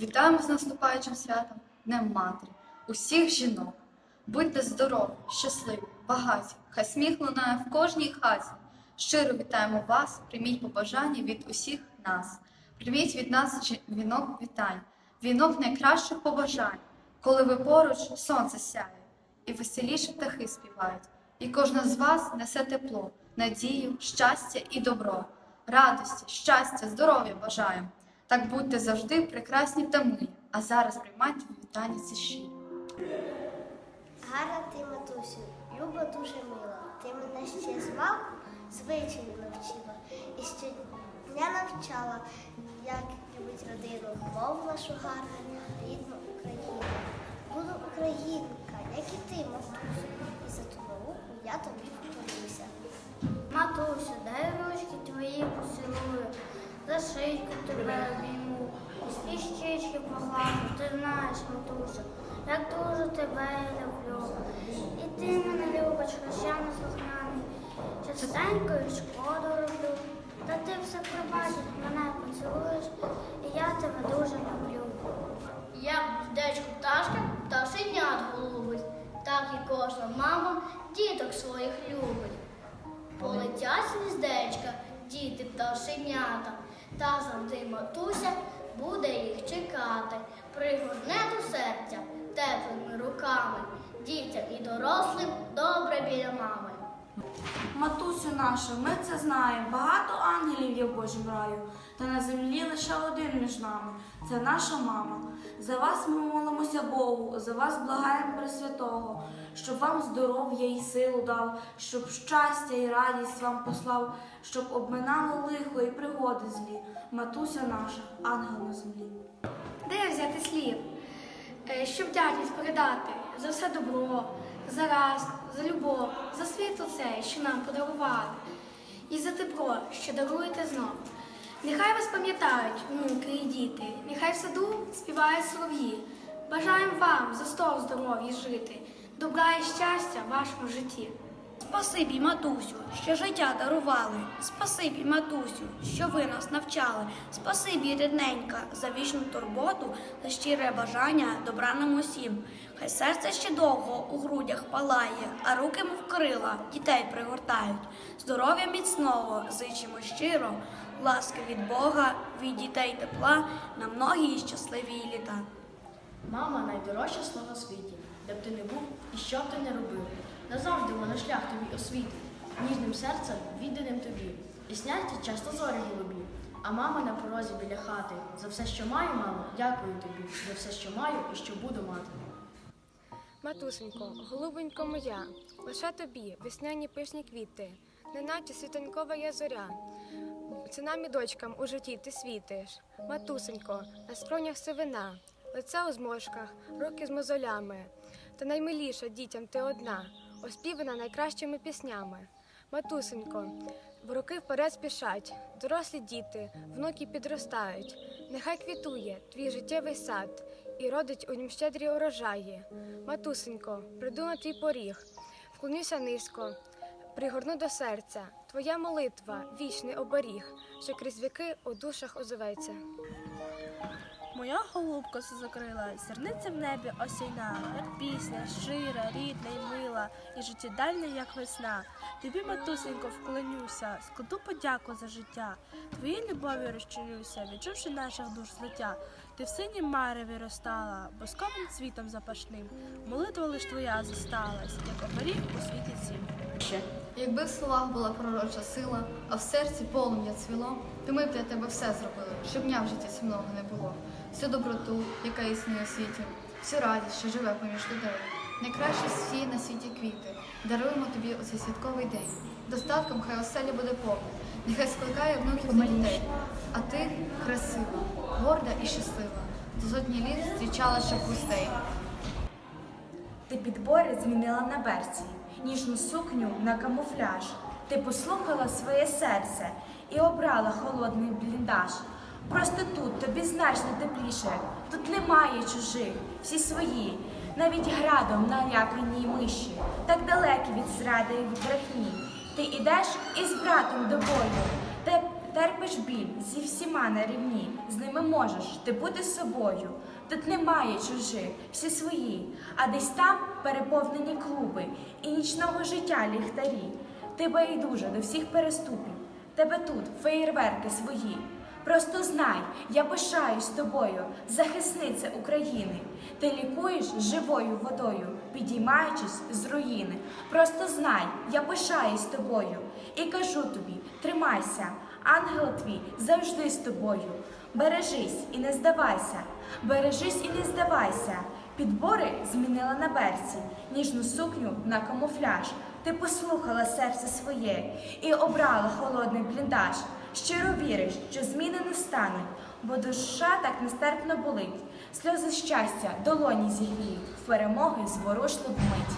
Вітаємо з наступаючим святом Днем Матері, усіх жінок. Будьте здорові, щасливі, багаті, хай сміх лунає в кожній хаті. Щиро вітаємо вас, прийміть побажання від усіх нас. Прийміть від нас вінок вітань, вінок найкращих побажань, коли ви поруч сонце сяє, і веселіше птахи співають. І кожна з вас несе тепло, надію, щастя і добро, радості, щастя, здоров'я бажаємо. Так будьте завжди прекрасні та милі, а зараз приймайте вітання ці щирі. Гарна ти, матусю, люба дуже мила. Ти мене ще з малку звичай навчила і щодня навчала, як любить родину, мову нашу гарну, рідну Україну. Буду українка, як і ти, матусю, і за ту науку я тобі повторюся. Матусю, дай за тебе обійму, і щічки погладу, ти знаєш, матусю, як дуже тебе люблю. І ти мене любиш, хоч я не слухняний, частенько і шкоду роблю. Та ти все пробачиш, мене поцілуєш, і я тебе дуже люблю. Як дечку пташка, пташенят голубить, так і кожна мама діток своїх любить. Полетять гніздечка, діти пташенята, та завжди матуся буде їх чекати, пригорне до серця теплими руками, дітям і дорослим добре біля мами. Матусю наша, ми це знаємо. Багато ангелів є в Божому раю, та на землі лише один між нами. Це наша мама. За вас ми молимося Богу, за вас благаємо Пресвятого, щоб вам здоров'я і силу дав, щоб щастя і радість вам послав, щоб обминало лихо і пригоди злі. Матуся наша, ангел на землі. Де взяти слів, Е, щоб вдячність передати за все добро, за ласку, за любов, за світло це, що нам подарували, і за тепло, що даруєте знов. Нехай вас пам'ятають внуки і діти, нехай в саду співають солов'ї. Бажаємо вам за стол здоров'я жити, добра і щастя в вашому житті. Спасибі, матусю, що життя дарували. Спасибі, матусю, що ви нас навчали. Спасибі, рідненька, за вічну турботу та щире бажання добра нам усім. Хай серце ще довго у грудях палає, а руки, мов крила, дітей пригортають. Здоров'я міцного зичимо щиро, ласки від Бога, від дітей тепла на многі і щасливі літа. Мама найдорожча слово на світі, де б ти не був і що б ти не робив. Назавжди вона шлях тобі освітить, ніжним серцем відданим тобі. І сняться часто зорі голубі. А мама на порозі біля хати. За все, що маю, мамо, дякую тобі. За все, що маю і що буду мати. Матусенько, голубонько моя, лише тобі весняні пишні квіти, неначе світанькова я зоря. Це нам і дочкам у житті ти світиш. Матусенько, на скронях сивина, лице у зморшках, руки з мозолями. Та наймиліша дітям ти одна, оспівана найкращими піснями. Матусенько, в роки вперед спішать, дорослі діти, внуки підростають. Нехай квітує твій життєвий сад і родить у нім щедрі урожаї. Матусенько, прийду на твій поріг, вклонюся низько, пригорну до серця. Твоя молитва, вічний оберіг, що крізь віки у душах озоветься. Моя голубка закрила, зерниця в небі осяйна, як пісня, щира, рідна й мила, і життєдальна, як весна. Тобі, матусенько, вклонюся, складу подяку за життя. Твоїй любові розчинюся, відчувши наших душ злиття. Ти в синім мареві розстала, босковим цвітом запашним. Молитва лиш твоя зосталась, як оберіг у світі цім. Якби в словах була пророча сила, а в серці полум'я цвіло, то ми б для тебе все зробили, щоб дня в житті сумного не було. Всю доброту, яка існує у світі, всю радість, що живе поміж людей. Найкращі всі на світі квіти. Даруємо тобі у цей святковий день. Достатком хай оселі буде повне, нехай скликає внуків та дітей. А ти красива, горда і щаслива. За сотні літ зустрічала ще гостей. Ти підбори змінила на берці, ніжну сукню на камуфляж. Ти послухала своє серце і обрала холодний бліндаж. Просто тут тобі значно тепліше, тут немає чужих, всі свої, навіть градом налякані миші, так далекі від зради і від брехні. Ти ідеш із братом до бою, ти терпиш біль зі всіма на рівні, з ними можеш ти бути собою. Тут немає чужих, всі свої, а десь там переповнені клуби і нічного життя ліхтарі. Ти байдуже до всіх переступів, тебе тут феєрверки свої. Просто знай, я пишаюсь тобою, захисниця України. Ти лікуєш живою водою, підіймаючись з руїни. Просто знай, я пишаюсь тобою і кажу тобі: тримайся, ангел твій завжди з тобою. Бережись і не здавайся, бережись і не здавайся. Підбори змінила на берці, ніжну сукню на камуфляж. Ти послухала серце своє і обрала холодний бліндаж. Щиро віриш, що зміни не стануть, бо душа так нестерпно болить. Сльози щастя долоні зігріють, перемоги зворушливу мить.